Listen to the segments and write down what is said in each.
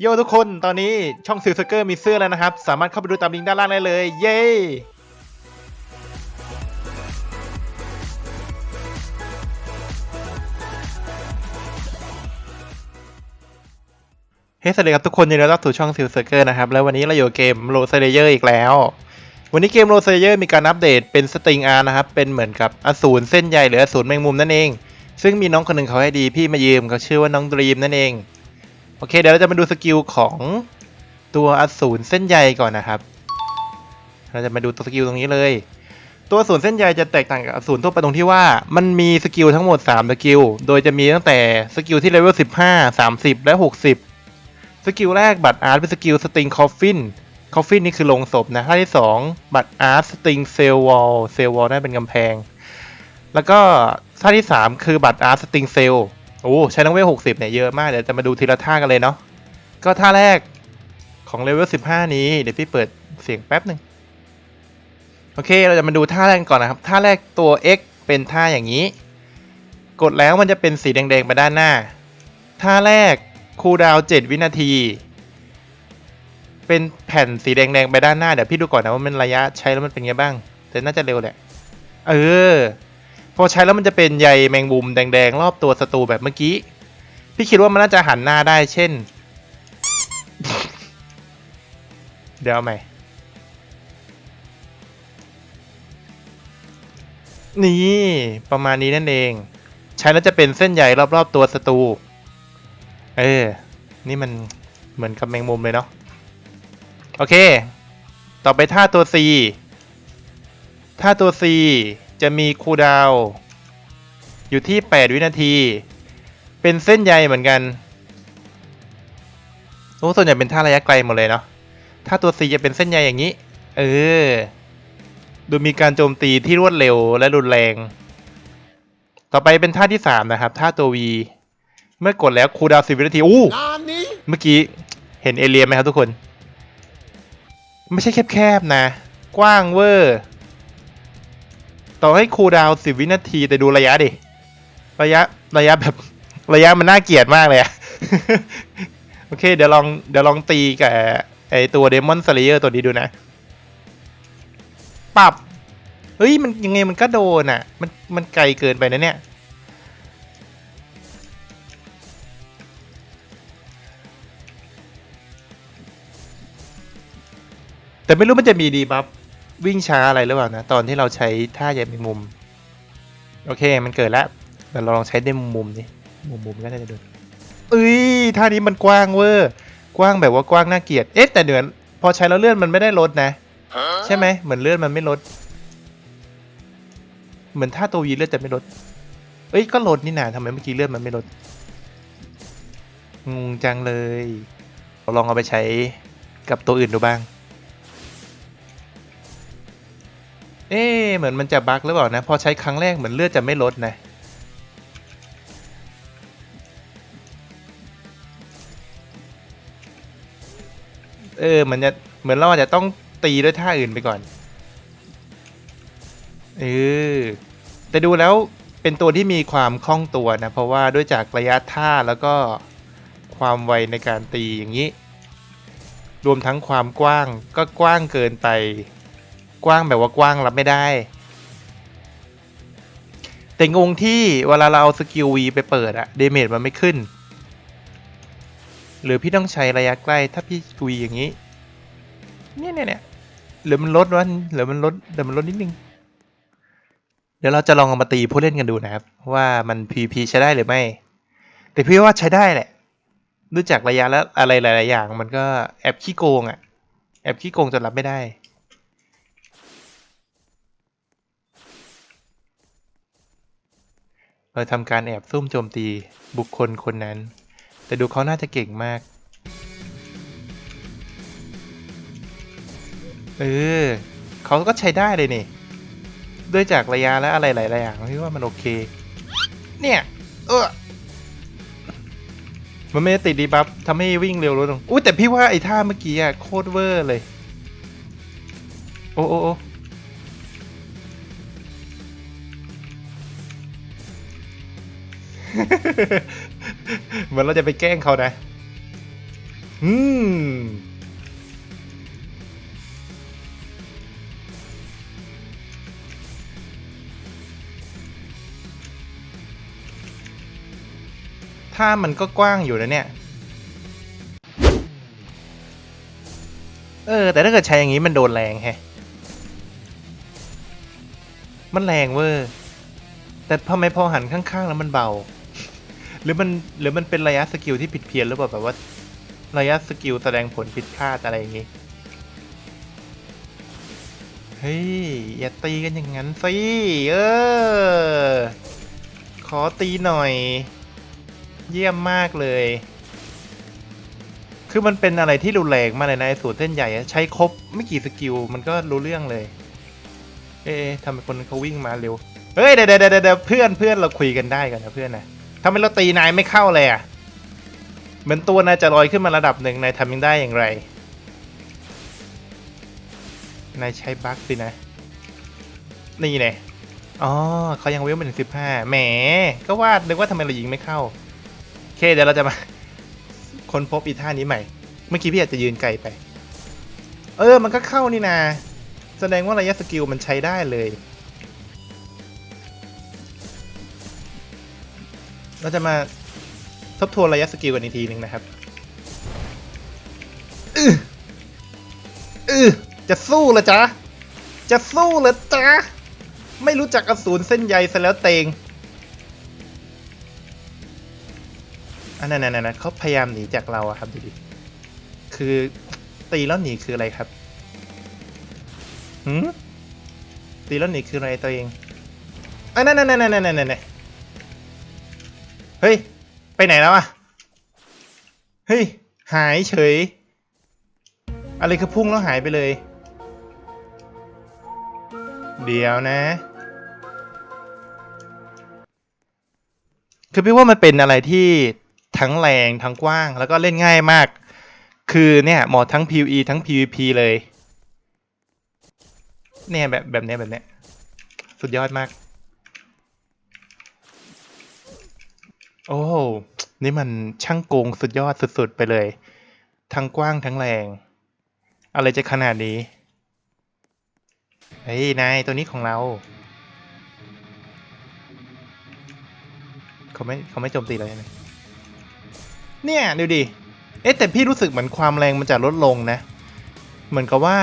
โยทุกคนตอนนี้ช่องซิลสเกอร์มีเสื้อแล้วนะครับ สามารถเข้าไปดูตามลิงก์ด้านล่างได้เลย เย้เฮ้สวัสดีครับทุกคนยินดีต้อนรับสู่ช่องซิลสเกอร์นะครับ แล้ววันนี้เราอยู่เกมโรเซเยอร์อีกแล้ว วันนี้เกมโรเซเยอร์มีการอัปเดตเป็นสตริงอาร์นะครับ เป็นเหมือนกับอสูรเส้นใยหรืออสูรแมงมุมนั่นเอง ซึ่งมีน้องคนหนึ่งเขาให้ดีพี่มายืมเขาชื่อว่าน้องดรีมนั่นเอง เคเดี๋ยวเราจะมาดูสกิลของตัวอสูรเส้นใยก่อนนะครับ เราจะมาดูตัวสกิลตรงนี้เลย ตัวอสูรเส้นใยจะแตกต่างกับอสูรทั่วไปตรงที่ว่า มันมีสกิลทั้งหมด 3 สกิล โดยจะมีตั้งแต่สกิลที่เลเวล15 30 และ 60 สกิลแรกบัตรอาร์ตเป็นสกิลสติงคอฟฟินคอฟฟินนี่คือลงศพนะท่าที่ 2 บัตรอาร์ตสติงเซลวอลเซลวอลนั่นเป็นกำแพง แล้วก็ท่าที่ 3 คือบัตรอาร์ตสติงเซล โอ้ใช้ทั้งเวลหกสิบเนี่ยเยอะมาก เดี๋ยวจะมาดูทีละท่ากันเลยเนาะ ก็ท่าแรกของเลเวลสิบห้านี้เดี๋ยวพี่เปิดเสียงแป๊บหนึ่งโอเค เราจะมาดูท่าแรกก่อนนะครับ ท่าแรกตัว X เป็นท่าอย่างนี้ กดแล้วมันจะเป็นสีแดงๆไปด้านหน้า ท่าแรกคูลดาวน์7วินาที เป็นแผ่นสีแดงๆไปด้านหน้า เดี๋ยวพี่ดูก่อนนะว่ามันระยะใช้แล้วมันเป็นไงบ้าง แต่น่าจะเร็วแหละ เออ พอใช้แล้วมันจะเป็นใยแมงมุมแดงๆ รอบตัวศัตรูแบบเมื่อกี้ พี่คิดว่ามันน่าจะหันหน้าได้เช่น เดี๋ยวใหม่ นี่ประมาณนี้นั่นเอง ใช้แล้วจะเป็นเส้นใยรอบๆตัวศัตรู เออ นี่มันเหมือนกับแมงมุมเลยเนาะ โอเค ต่อไปท่าตัว C ท่าตัว C จะมีคูลดาวน์อยู่ที่ 8 วินาที เป็นเส้นใยเหมือนกันโอ้ส่วนใหญ่เป็นท่าระยะไกลหมดเลยเนาะถ้าตัว C จะเป็นเส้นใยอย่างนี้ เออ ดูมีการโจมตีที่รวดเร็วและรุนแรง ต่อไปเป็นท่าที่ 3 นะครับ ท่าตัว V เมื่อกดแล้วคูลดาวน์10วินาที อู้นนี้เมื่อกี้เห็นเอเลียนไหมครับทุกคน ไม่ใช่แคบๆนะ กว้างเวอร์ ต่อให้คูลดาวน์สิบวินาทีแต่ดูระยะดิ ระยะระยะแบบระยะมันน่าเกลียดมากเลยอะ โอเค เดี๋ยวลองเดี๋ยวลองตีกับไอตัวเดมอนสเลเยอร์ตัวนี้ดูนะ ปรับ เฮ้ย มันยังไงมันก็โดนอะมันมันไกลเกินไปนะเนี่ย แต่ไม่รู้มันจะมีดีบัฟ วิ่งช้าอะไรหรือเปล่านะ ตอนที่เราใช้ท่าใยแมงมุม โอเคมันเกิดแล้วเดี๋ยวเราลองใช้ในมุมมุมนี้มุมมุมก็น่าจะโดนเอ้ยท่านี้มันกว้างเวอร์กว้างแบบว่ากว้างน่าเกลียดเอ๊ะแต่เดือนพอใช้แล้วเลื่อนมันไม่ได้ลดนะ ใช่ไหมเหมือนเลื่อนมันไม่ลด เหมือนท่าตัววีเลื่อนจะไม่ลด เอ้ยก็ลดนี่นาทำไมเมื่อกี้เลื่อนมันไม่ลดงงจังเลยเราลองเอาไปใช้กับตัวอื่นดูบ้าง เอ๊เหมือนมันจะบั๊กหรือเปล่านะ พอใช้ครั้งแรกเหมือนเลือดจะไม่ลดนะ เออมือนจะเหมือนเราอาจจะต้องตีด้วยท่าอื่นไปก่อน เออ แต่ดูแล้วเป็นตัวที่มีความคล่องตัวนะ เพราะว่าด้วยจากระยะท่าแล้วก็ความไวในการตีอย่างนี้ รวมทั้งความกว้างก็กว้างเกินไป กว้างแบบว่ากว้างรับไม่ได้ แต่งงที่เวลาเราเอาสกิลวีไปเปิดอะเดเมจมันไม่ขึ้น หรือพี่ต้องใช้ระยะใกล้ถ้าพี่วีอย่างนี้ เนี่ยเนี่ยเนี่ยหรือมันลดวะหรือมันลดเดี๋ยวมันลดนิดนึง เดี๋ยวเราจะลองเอามาตีผู้เล่นกันดูนะครับ ว่ามัน PVP ใช้ได้หรือไม่ แต่พี่ว่าใช้ได้แหละดูจากระยะแล้วอะไรหลาย ๆ อย่าง มันก็แอบขี้โกงอะแอบขี้โกงจนรับไม่ได้ เราทำการแอบซุ่มโจมตีบุคคลคนนั้น แต่ดูเขาน่าจะเก่งมาก เออเขาก็ใช้ได้เลยนี่ ด้วยจากระยะและอะไรหลายๆอย่างพี่ว่ามันโอเค เนี่ย เออมันไม่ได้ติดดีบัฟทำให้วิ่งเร็วลดลง อุ้ยแต่พี่ว่าไอ้ท่าเมื่อกี้อะโคตรเวอร์เลย โอ้โอ้ เหมือนเราจะไปแกล้งเขานะ อืมถ้ามันก็กว้างอยู่นะเนี่ย เออ แต่ถ้าเกิดใช้อย่างนี้มันโดนแรงแฮะ มันแรงเวอร์ แต่พอไม่พอหันข้างๆแล้วมันเบา หรือมันหรือมันเป็นระยะสกิลที่ผิดเพี้ยนหรือเปล่าแบบว่า ระยะสกิลแสดงผลผิดพลาดอะไรอย่างงี้ เฮ้ย อย่าตีกันอย่างนั้นสิ เออ ขอตีหน่อย เยี่ยมมากเลย คือมันเป็นอะไรที่รุนแรงมากเลยนะไอ้สูตรเส้นใหญ่ใช้ครบไม่กี่สกิลมันก็รู้เรื่องเลย เอ๊ะทำไมคนเขาวิ่งมาเร็ว เฮ้ยเดี๋ยวเดี๋ยวเดี๋ยวเดี๋ยวเพื่อนเพื่อนเราคุยกันได้กันนะเพื่อนนะ ทำไมเราตีนายไม่เข้าเลยอะเหมือนตัวนายจะลอยขึ้นมาระดับหนึ่งนายทำยังได้อย่างไรนายใช้บั๊กสินะ นี่ไงอ๋อเขายังเวลมาถึงสิบห้าแหม ก็ว่านึกว่าทำไมเรายิงไม่เข้า โอเค เดี๋ยวเราจะมาค้นพบอีท่านี้ใหม่ เมื่อกี้พี่อาจจะยืนไกลไป เออ มันก็เข้านี่นา แสดงว่าระยะสกิลมันใช้ได้เลย เราจะมาทบทวนระยะสกิลกันอีกทีหนึ่งนะครับอืออือจะสู้เหรอจ๊ะ จะสู้เหรอจ๊ะ ไม่รู้จักอสูรเส้นใยซะแล้วเตงอันนั้นนเขาพยายามหนีจากเราอะครับดูดิ คือตีแล้วหนีคืออะไรครับหืมตีแล้วหนีคืออะไรตัวเองอันนั้นนั่นนั่นนั่นนั่นนั่น เฮ้ย ไปไหนแล้วอะเฮ้ย หายเฉย อะไรคือพุ่งแล้วหายไปเลย เดี๋ยวนะ คือพี่ว่ามันเป็นอะไรที่ทั้งแรงทั้งกว้างแล้วก็เล่นง่ายมาก คือเนี่ยเหมาะทั้ง PVE ทั้ง PVP เลย เนี่ยแบบแบบเนี้ยแบบเนี้ยสุดยอดมาก โอ้โหนี่มันช่างโกงสุดยอดสุดๆไปเลย ทั้งกว้างทั้งแรง อะไรจะขนาดนี้ เฮ้ย นายตัวนี้ของเรา เขาไม่เขาไม่โจมตีเราใช่ไหมเนี่ย ดูดิ เอ๊ะแต่พี่รู้สึกเหมือนความแรงมันจะลดลงนะ เหมือนกับว่า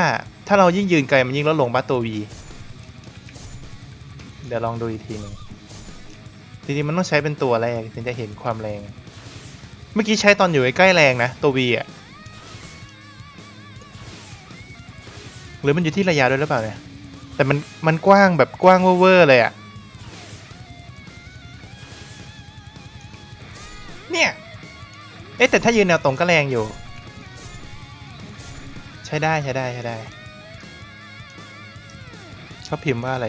ถ้าเรายิ่งยืนไกลมันยิ่งลดลงบ้าตัววี เดี๋ยวลองดูอีกทีหนึ่ง จริงๆมันต้องใช้เป็นตัวแรกถึงจะเห็นความแรง เมื่อกี้ใช้ตอนอยู่ใกล้แรงนะ ตัววีอะหรือมันอยู่ที่ระยะด้วยหรือเปล่าเนี่ย แต่มันมันกว้างแบบกว้างเวอร์เลยอะเนี่ย เอ๊ะแต่ถ้ายืนแนวตรงก็แรงอยู่ ใช้ได้ใช้ได้ใช้ได้ชอบพิมพ์ว่าอะไร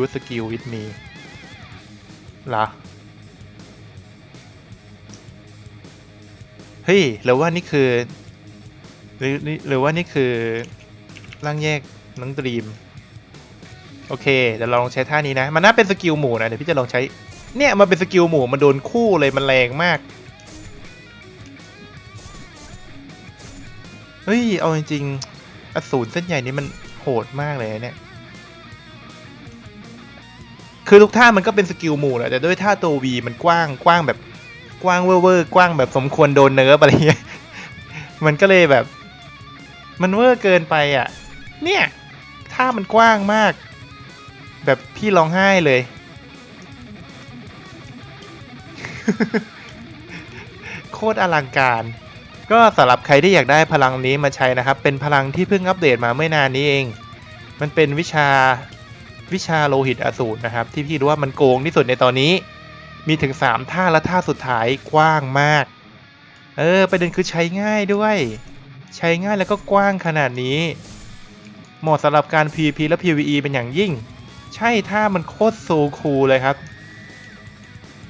use skill with me เหรอ เฮ้ยหรือว่านี่คือหรือ หรือหรือว่านี่คือร่างแยกน้องดรีม โอเคเดี๋ยวลองใช้ท่านี้นะ มันน่าเป็นสกิลหมู่นะ เดี๋ยวพี่จะลองใช้ เนี่ยมันเป็นสกิลหมู่มันโดนคู่เลยมันแรงมาก เฮ้ย เอาจริงๆอสูรเส้นใหญ่นี้มันโหดมากเลยเนี่ย คือทุกท่ามันก็เป็นสกิลหมู่แหละแต่ด้วยท่าตัววีมันกว้างกว้างแบบกว้างเวอร์เวอร์กว้างแบบสมควรโดนเนิร์ฟอะไรเงี้ยมันก็เลยแบบ มันเวอร์เกินไปอะ เนี่ยท่ามันกว้างมาก แบบพี่ร้องไห้เลย โคตรอลังการ ก็สำหรับใครที่อยากได้พลังนี้มาใช้นะครับ เป็นพลังที่เพิ่งอัปเดตมาไม่นานนี้เอง มันเป็นวิชา วิชาโลหิตอสูรนะครับ ที่พี่รู้ว่ามันโกงที่สุดในตอนนี้ มีถึง 3 ท่าและท่าสุดท้ายกว้างมาก เออประเด็นคือใช้ง่ายด้วย ใช้ง่ายแล้วก็กว้างขนาดนี้ เหมาะสำหรับการ PVP และ PVE เป็นอย่างยิ่ง ใช่ท่ามันโคตรโซคูลเลยครับ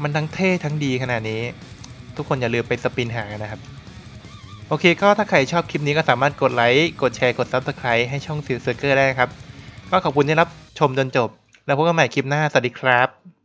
มันทั้งเท่ทั้งดีขนาดนี้ ทุกคนอย่าลืมไปสปินหากันนะครับโอเคก็ถ้าใครชอบคลิปนี้ก็สามารถกดไลค์ กดแชร์ กด Subscribe ให้ช่องซิลเซอร์เกอร์ได้นะครับ ก็ขอบคุณที่รับ ชมจนจบ แล้วพบกันใหม่คลิปหน้า สวัสดีครับ